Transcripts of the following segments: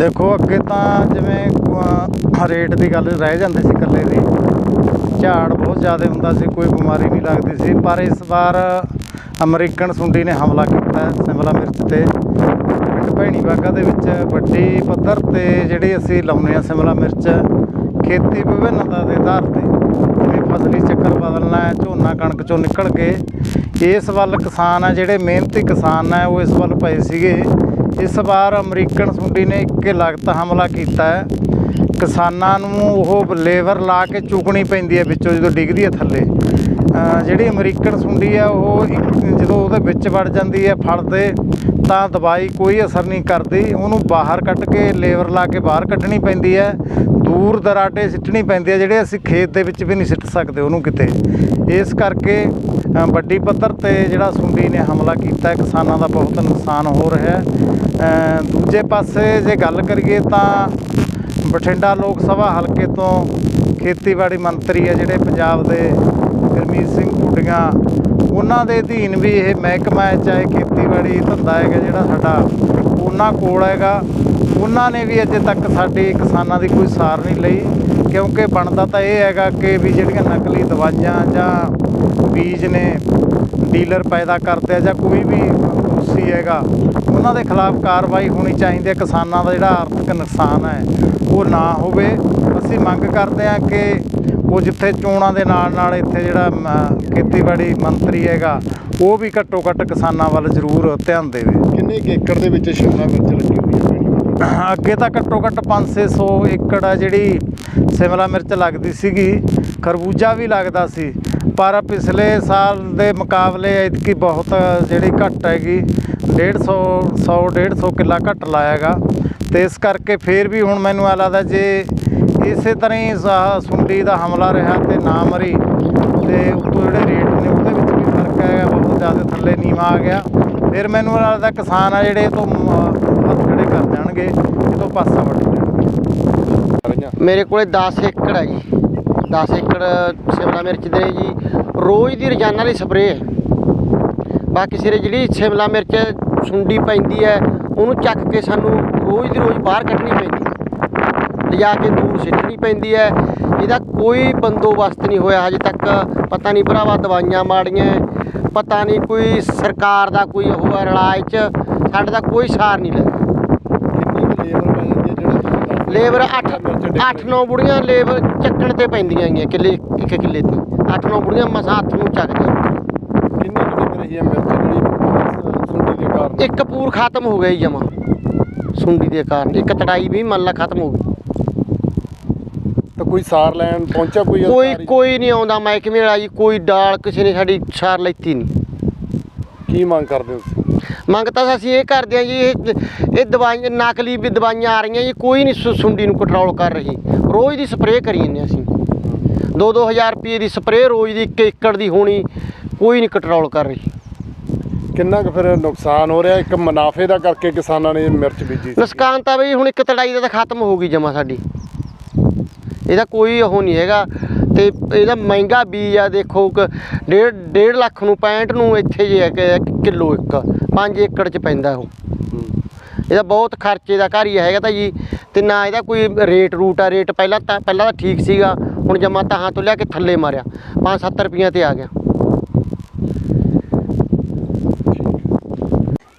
ਦੇਖੋ, ਅੱਗੇ ਤਾਂ ਜਿਵੇਂ ਰੇਟ ਦੀ ਗੱਲ ਰਹਿ ਜਾਂਦੀ ਸੀ ਇਕੱਲੇ ਦੀ। ਝਾੜ ਬਹੁਤ ਜ਼ਿਆਦਾ ਹੁੰਦਾ ਸੀ, ਕੋਈ ਬਿਮਾਰੀ ਨਹੀਂ ਲੱਗਦੀ ਸੀ। ਪਰ ਇਸ ਵਾਰ ਅਮਰੀਕਨ ਸੁੰਡੀ ਨੇ ਹਮਲਾ ਕੀਤਾ ਸ਼ਿਮਲਾ ਮਿਰਚ ਤੇ। ਪਿੰਡ ਭੈਣੀ ਬਾਗਾ ਦੇ ਵਿੱਚ ਵੱਡੀ ਪੱਧਰ ਤੇ ਜਿਹੜੀ ਅਸੀਂ ਲਾਉਂਦੇ ਹਾਂ ਸ਼ਿਮਲਾ ਮਿਰਚ, ਖੇਤੀ ਵਿਭਿੰਨਤਾ ਦੇ ਆਧਾਰ ਤੇ ਜਿਵੇਂ ਫਸਲੀ ਚੱਕਰ ਬਦਲਣਾ ਹੈ, ਝੋਨਾ ਕਣਕ ਚੋਂ ਨਿਕਲ ਕੇ, ਇਸ ਵੱਲ ਕਿਸਾਨ ਆ, ਜਿਹੜੇ ਮਿਹਨਤੀ ਕਿਸਾਨ ਆ, ਉਹ ਇਸ ਵੱਲ ਪਏ ਸੀਗੇ। ਇਸ ਵਾਰ ਅਮਰੀਕਨ ਸੁੰਡੀ ਨੇ ਇੱਕ ਲਗਤ ਹਮਲਾ ਕੀਤਾ ਹੈ, ਕਿਸਾਨਾਂ ਨੂੰ ਉਹ ਲੇਬਰ ਲਾ ਕੇ ਚੁਗਣੀ ਪੈਂਦੀ ਹੈ ਵਿੱਚੋਂ, ਜਦੋਂ ਡਿੱਗਦੀ ਹੈ ਥੱਲੇ। ਜਿਹੜੀ ਅਮਰੀਕਨ ਸੁੰਡੀ ਆ ਉਹ ਇੱਕ ਜਦੋਂ ਉਹਦੇ ਵਿੱਚ ਵੜ ਜਾਂਦੀ ਹੈ ਫੜ 'ਤੇ ਤਾਂ ਦਵਾਈ ਕੋਈ ਅਸਰ ਨਹੀਂ ਕਰਦੀ। ਉਹਨੂੰ ਬਾਹਰ ਕੱਢ ਕੇ ਲੇਬਰ ਲਾ ਕੇ ਬਾਹਰ ਕੱਢਣੀ ਪੈਂਦੀ ਹੈ। ਦੂਰ ਦਰਾਟੇ ਸਿੱਟਣੀ ਪੈਂਦੀ ਹੈ, ਜਿਹੜੇ ਅਸੀਂ ਖੇਤ ਦੇ ਵਿੱਚ ਵੀ ਨਹੀਂ ਸਿੱਟ ਸਕਦੇ ਉਹਨੂੰ ਕਿਤੇ। ਇਸ ਕਰਕੇ ਵੱਡੀ ਪੱਧਰ ਤੇ ਜਿਹੜਾ ਸੁੰਡੀ ਨੇ ਹਮਲਾ ਕੀਤਾ ਕਿਸਾਨਾਂ ਦਾ ਬਹੁਤ ਨੁਕਸਾਨ ਹੋ ਰਿਹਾ ਹੈ। ਦੂਜੇ ਪਾਸੇ ਜੇ ਗੱਲ ਕਰੀਏ ਤਾਂ ਬਠਿੰਡਾ ਲੋਕ ਸਭਾ ਹਲਕੇ ਤੋਂ ਖੇਤੀਬਾੜੀ ਮੰਤਰੀ ਹੈ ਜਿਹੜੇ ਪੰਜਾਬ ਦੇ ਗੁਰਮੀਤ ਸਿੰਘ ਭੁੱਡੀਆਂ ਉਹਨਾਂ ਦੇ ਅਧੀਨ ਵੀ ਇਹ ਮਹਿਕਮਾ ਹੈ, ਚਾਹੇ ਖੇਤੀਬਾੜੀ ਧੰਦਾ ਹੈਗਾ ਜਿਹੜਾ ਸਾਡਾ, ਉਹਨਾਂ ਕੋਲ ਹੈਗਾ। ਉਹਨਾਂ ਨੇ ਵੀ ਅਜੇ ਤੱਕ ਸਾਡੇ ਕਿਸਾਨਾਂ ਦੀ ਕੋਈ ਸਾਰ ਨਹੀਂ ਲਈ, ਕਿਉਂਕਿ ਬਣਦਾ ਤਾਂ ਇਹ ਹੈਗਾ ਕਿ ਵੀ ਜਿਹੜੀਆਂ ਨਕਲੀ ਦਵਾਈਆਂ ਜਾਂ ਬੀਜ ਨੇ ਡੀਲਰ ਪੈਦਾ ਕਰਦੇ ਆ ਜਾਂ ਕੋਈ ਵੀ ਦੋਸ਼ੀ ਹੈਗਾ। ਉਹਨਾਂ ਦੇ ਖਿਲਾਫ ਕਾਰਵਾਈ ਹੋਣੀ ਚਾਹੀਦੀ ਹੈ। ਕਿਸਾਨਾਂ ਦਾ ਜਿਹੜਾ ਆਰਥਿਕ ਨੁਕਸਾਨ ਹੈ ਉਹ ਨਾ ਹੋਵੇ। ਅਸੀਂ ਮੰਗ ਕਰਦੇ ਹਾਂ ਕਿ ਉਹ ਜਿੱਥੇ ਚੋਣਾਂ ਦੇ ਨਾਲ ਨਾਲ ਇੱਥੇ ਜਿਹੜਾ ਖੇਤੀਬਾੜੀ ਮੰਤਰੀ ਹੈਗਾ ਉਹ ਵੀ ਘੱਟੋ ਘੱਟ ਕਿਸਾਨਾਂ ਵੱਲ ਜ਼ਰੂਰ ਧਿਆਨ ਦੇਵੇ। ਕਿੰਨੇ ਏਕੜ ਦੇ ਵਿੱਚ ਸ਼ਿਮਲਾ ਮਿਰਚ ਲੱਗੀ ਹੋਈ ਹੈ ਅੱਗੇ ਤਾਂ ਘੱਟੋ ਘੱਟ 5-600 ਏਕੜ ਆ ਜਿਹੜੀ ਸ਼ਿਮਲਾ ਮਿਰਚ ਲੱਗਦੀ ਸੀਗੀ। ਖਰਬੂਜਾ ਵੀ ਲੱਗਦਾ ਸੀ। ਪਰ ਪਿਛਲੇ ਸਾਲ ਦੇ ਮੁਕਾਬਲੇ ਐਤਕੀ ਬਹੁਤ ਜਿਹੜੀ ਘੱਟ ਹੈਗੀ। 150 100 150 ਕਿੱਲਾ ਘੱਟ ਲਾਇਆਗਾ। ਤੇ ਇਸ ਕਰਕੇ ਫੇਰ ਵੀ ਹੁਣ ਮੈਨੂੰ ਆ ਲੱਗਦਾ ਜੇ ਇਸੇ ਤਰ੍ਹਾਂ ਹੀ ਆਹ ਸੁੰਡੀ ਦਾ ਹਮਲਾ ਰਿਹਾ ਤੇ ਨਾ ਮਰੀ, ਤੇ ਉੱਤੋਂ ਜਿਹੜੇ ਰੇਟ ਨੇ ਉਹਦੇ ਵਿੱਚ ਵੀ ਫ਼ਰਕ ਹੈਗਾ, ਬਹੁਤ ਜ਼ਿਆਦਾ ਥੱਲੇ ਨੀਵਾ ਆ ਗਿਆ। ਫਿਰ ਮੈਨੂੰ ਲੱਗਦਾ ਕਿਸਾਨ ਆ ਜਿਹੜੇ ਇਹ ਤੋਂ ਹੱਥ ਖੜੇ ਕਰ ਜਾਣਗੇ, ਇਹ ਤੋਂ ਪਾਸਾ ਵੱਟ ਜਾਣਗੇ ਮੇਰੇ ਕੋਲੇ 10 ਏਕੜ ਹੈ ਜੀ 10 ਏਕੜ ਸ਼ਿਮਲਾ ਮਿਰਚ ਦੇ ਜੀ। ਰੋਜ਼ ਦੀ ਰੋਜ਼ਾਨਾ ਦੀ ਸਪਰੇਅ ਹੈ। ਬਾਕੀ ਸਿਰੇ ਜਿਹੜੀ ਸ਼ਿਮਲਾ ਮਿਰਚ ਸੁੰਡੀ ਪੈਂਦੀ ਹੈ, ਉਹਨੂੰ ਚੱਕ ਕੇ ਸਾਨੂੰ ਰੋਜ਼ ਦੀ ਰੋਜ਼ ਬਾਹਰ ਕੱਢਣੀ ਪੈਂਦੀ ਹੈ। ਲਿਜਾ ਕੇ ਦੂਰ ਸਿੱਟਣੀ ਪੈਂਦੀ ਹੈ। ਇਹਦਾ ਕੋਈ ਬੰਦੋਬਸਤ ਨਹੀਂ ਹੋਇਆ ਹਜੇ ਤੱਕ। ਪਤਾ ਨਹੀਂ ਭਰਾਵਾ ਦਵਾਈਆਂ ਮਾੜੀਆਂ ਪਤਾ ਨਹੀਂ ਕੋਈ ਸਰਕਾਰ ਦਾ ਕੋਈ ਉਹ ਹੈ ਰਲਾਏ ਚ ਸਾਡੇ ਦਾ ਕੋਈ ਸਾਰ ਨਹੀਂ ਲੱਗਦਾ ਲੇਬਰ ਪੈ ਜਾਂਦੀ ਹੈ ਜਿਹੜਾ ਤੁਸੀਂ ਦੱਸ ਰਹੇ ਲੇਬਰ ਹੋ, 8 ਸ਼ਿਮਲਾ ਮਿਰਚ ਡਿੱਗ 8 9 ਬੁੜੀਆਂ ਲੇਬਰ ਚੱਕਣ ਤੇ ਪੈਂਦੀਆਂ ਹੈਗੀਆਂ ਕਿੱਲੇ ਇੱਕ ਕਿੱਲੇ ਤੇ। 8 9 ਬੁੜੀਆਂ ਮਸਾਂ ਹੱਥ ਨੂੰ ਚੱਕਦੀਆਂ ਕਿੰਨੀ ਕੁ ਡਿੱਗ ਰਹੀ ਹੈ ਮਿਰਚ ਜਿਹੜੀ ਅਹ, ਸੁੰਡੀ ਦੇ ਕਾਰਨ? ਇੱਕ ਪੂਰ ਖਤਮ ਹੋ ਜੀ ਜਮਾ। ਸੁੰਡੀ ਦੇ ਕਾਰਨ। ਇੱਕ ਤੜਾਈ ਵੀ ਮੰਨ ਲਾ ਖਤਮ ਹੋ ਗਈ। ਤਾਂ ਕੋਈ ਸਾਰ ਲੈਣ ਪਹੁੰਚਾ ਕੋਈ ਕੋਈ ਅਧਿਕਾਰੀ? ਕੋਈ ਨਹੀਂ ਆਉਂਦਾ। ਮਹਿਕਮੇ ਵਾਲਾ ਜੀ ਕੋਈ ਡਾਲ ਕਿਸੇ ਨੇ ਸਾਡੀ ਸਾਰ ਲੈਤੀ ਨਹੀਂ। ਕੀ ਮੰਗ ਕਰਦੇ ਹੋ? ਮੰਗ ਤਾਂ ਅਸੀਂ ਇਹ ਕਰਦੇ ਹਾਂ ਜੀ ਇਹ ਇਹ ਦਵਾਈਆਂ ਨਕਲੀ ਵੀ ਦਵਾਈਆਂ ਆ ਰਹੀਆਂ ਜੀ ਕੋਈ ਨਹੀਂ ਸੁੰਡੀ ਨੂੰ ਕੰਟਰੋਲ ਕਰ ਰਹੀ। ਰੋਜ਼ ਦੀ ਸਪਰੇਅ ਕਰੀ ਜਾਂਦੇ ਅਸੀਂ। 2-2000 ਰੁਪਏ ਦੀ ਸਪਰੇਅ ਰੋਜ਼ ਦੀ ਇੱਕ ਏਕੜ ਦੀ ਹੋਣੀ ਕੋਈ ਨਹੀਂ ਕੰਟਰੋਲ ਕਰ ਰਹੀ। ਕਿੰਨਾ ਕੁ ਫਿਰ ਨੁਕਸਾਨ ਹੋ ਰਿਹਾ? ਇੱਕ ਮੁਨਾਫੇ ਦਾ ਕਰਕੇ ਕਿਸਾਨਾਂ ਨੇ ਮਿਰਚ ਬੀਜੀ ਨੁਕਸਾਨ ਤਾਂ ਬਈ ਹੁਣ ਇੱਕ ਤੜਾਈ ਦਾ ਤਾਂ ਖਤਮ ਹੋ ਗਈ ਜਮਾ ਸਾਡੀ। ਇਹਦਾ ਕੋਈ ਉਹ ਨਹੀਂ ਹੈਗਾ। ਤੇ ਇਹਦਾ ਮਹਿੰਗਾ ਬੀਜ ਆ ਦੇਖੋ ਕਿ ਡੇਢ ਡੇਢ ਲੱਖ ਨੂੰ 65 ਨੂੰ ਇੱਥੇ ਜੇ ਹੈ ਕਿਲੋ ਇੱਕ। 5 ਏਕੜ ਚ ਪੈਂਦਾ ਉਹ। ਇਹਦਾ ਬਹੁਤ ਖਰਚੇ ਦਾ ਘਰ ਹੀ ਹੈਗਾ ਤਾਂ ਜੀ। ਤੇ ਨਾ ਇਹਦਾ ਕੋਈ ਰੇਟ ਰੂਟ ਆ ਰੇਟ ਪਹਿਲਾਂ ਤਾਂ ਪਹਿਲਾਂ ਤਾਂ ਠੀਕ ਸੀਗਾ। ਹੁਣ ਜਮਾ ਤਾਂ ਤੋਂ ਲਿਆ ਕੇ ਥੱਲੇ ਮਾਰਿਆ। 5-7 ਰੁਪਈਆਂ ਤੇ ਆ ਗਿਆ।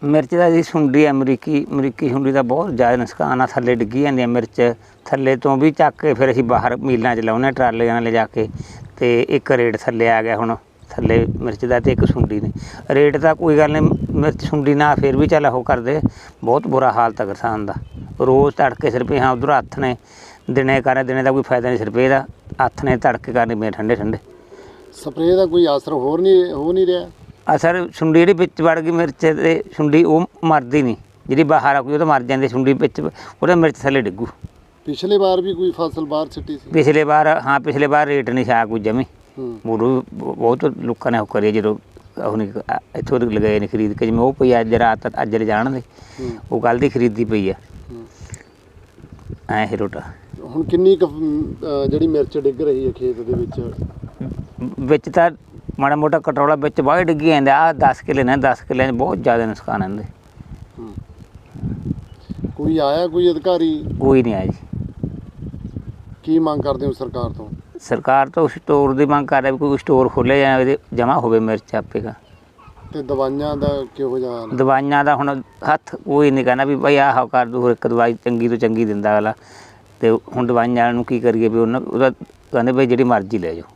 ਮਿਰਚ ਦਾ ਜੀ ਸੁੰਡੀ ਅਮਰੀਕੀ ਅਮਰੀਕੀ ਸੁੰਡੀ ਦਾ ਬਹੁਤ ਜ਼ਿਆਦਾ ਨੁਕਸਾਨ ਆ। ਥੱਲੇ ਡਿੱਗੀ ਜਾਂਦੀ ਹੈ ਮਿਰਚ। ਥੱਲੇ ਤੋਂ ਵੀ ਚੱਕ ਕੇ ਫਿਰ ਅਸੀਂ ਬਾਹਰ ਮੀਲਾਂ 'ਚ ਲਾਉਂਦੇ ਹਾਂ ਟਰਾਲੀਆਂ ਨਾਲ ਲਿਜਾ ਕੇ। ਤੇ ਇੱਕ ਰੇਟ ਥੱਲੇ ਆ ਗਿਆ ਹੁਣ। ਥੱਲੇ ਮਿਰਚ ਦਾ ਤੇ ਇੱਕ ਸੁੰਡੀ ਨੇ। ਰੇਟ ਤਾਂ ਕੋਈ ਗੱਲ ਨਹੀਂ ਮਿਰਚ ਸੁੰਡੀ ਨਾ ਫਿਰ ਵੀ ਚੱਲ ਉਹ ਕਰਦੇ। ਬਹੁਤ ਬੁਰਾ ਹਾਲ ਤਾਂ ਕਿਸਾਨ ਦਾ। ਰੋਜ਼ ਤੜਕੇ ਸਿਰਪੇ ਹਾਂ ਉਧਰ ਹੱਥ ਨੇ ਦਿਨੇ ਕਰੇ ਦਿਨੇ ਦਾ ਕੋਈ ਫਾਇਦਾ ਨਹੀਂ ਸਿਰਪੇ ਦਾ। ਹੱਥ ਨੇ ਤੜਕੇ ਕਰਨੇ ਪਏ ਠੰਡੇ ਠੰਡੇ। ਸਪਰੇਅ ਦਾ ਕੋਈ ਅਸਰ ਹੋਰ ਨਹੀਂ ਹੋ ਨਹੀਂ ਰਿਹਾ? ਅਸਰ ਸੁੰਡੀ ਜਿਹੜੀ ਵਿੱਚ ਵੜ ਗਈ ਮਿਰਚ ਤੇ ਸੁੰਡੀ ਉਹ ਮਰਦੀ ਨਹੀਂ। ਜਿਹੜੀ ਬਾਹਰ ਆ ਕੋਈ ਉਹ ਤਾਂ ਮਰ ਜਾਂਦੀ ਸੁੰਡੀ ਵਿੱਚ ਉਹਦਾ ਮਿਰਚ ਥੱਲੇ ਡਿੱਗੂ। ਪਿਛਲੇ ਵਾਰ ਵੀ ਕੋਈ ਫਸਲ ਬਾਹਰ ਛਿੱਟੀ ਸੀ? ਪਿਛਲੇ ਵਾਰ ਹਾਂ ਪਿਛਲੇ ਵਾਰ ਰੇਟ ਨਹੀਂ ਛਾ ਕੋਈ ਜਮੀ। ਹੂੰ ਮੂਰੂ ਬਹੁਤ ਲੋਕਾਂ ਨੇ ਉਹ ਕਰੀ ਜਦੋਂ ਉਹ ਨਹੀਂ ਇੱਥੋਂ ਤੱਕ ਲਗਾਏ ਨੇ ਖਰੀਦ ਕੇ ਜਿਵੇਂ ਉਹ ਪਈ ਅੱਜ ਰਾਤ ਅੱਜ ਲੈ ਜਾਣ ਦੇ ਹੂੰ ਉਹ ਕੱਲ ਦੀ ਖਰੀਦੀ ਪਈ ਆ। ਐ ਹੀ ਰੋਟਾ। ਹੁਣ ਕਿੰਨੀ ਜਿਹੜੀ ਮਿਰਚ ਡਿੱਗ ਰਹੀ ਹੈ ਖੇਤ ਦੇ ਵਿੱਚ? ਵਿੱਚ ਤਾਂ ਮਾੜਾ ਮੋਟਾ ਕਟੋਲਾ ਵਿੱਚ ਬਾਹਰ ਡਿੱਗੀ ਜਾਂਦਾ ਆ 10 ਕਿੱਲੇ ਨੇ 10 ਕਿੱਲੇ 'ਚ ਬਹੁਤ ਜ਼ਿਆਦਾ ਨੁਕਸਾਨ ਆਂਦੇ ਕੋਈ ਆਇਆ ਕੋਈ ਅਧਿਕਾਰੀ? ਕੋਈ ਨਹੀਂ ਆਇਆ ਜੀ। ਕੀ ਮੰਗ ਕਰਦੇ ਹੋ ਸਰਕਾਰ ਤੋਂ? ਸਰਕਾਰ ਤੋਂ ਸਟੋਰ ਦੀ ਮੰਗ ਕਰ ਰਹੀ ਵੀ ਕੋਈ ਸਟੋਰ ਖੋਲ੍ਹਿਆ ਜਾਂ ਇਹਦੇ ਜਮ੍ਹਾਂ ਹੋਵੇ ਮਿਰਚ ਆਪੇਗਾ ਤੇ ਦਵਾਈਆਂ ਦਾ ਕਿਹੋ ਜਿਹਾ ਹਾਲ ਹੈ? ਦਵਾਈਆਂ ਦਾ ਹੁਣ ਹੱਥ ਕੋਈ ਨਹੀਂ ਕਹਿੰਦਾ ਵੀ ਭਾਈ ਆਹ ਕਰ ਦੋ ਇੱਕ ਦਵਾਈ ਚੰਗੀ ਤੋਂ ਚੰਗੀ ਦਿੰਦਾ ਅਗਲਾ। ਤੇ ਹੁਣ ਦਵਾਈਆਂ ਨੂੰ ਕੀ ਕਰੀਏ ਵੀ ਉਹਨਾਂ ਉਹਦਾ ਕਹਿੰਦੇ ਵੀ ਜਿਹੜੀ ਮਰਜ਼ੀ ਲੈ ਜਾਓ।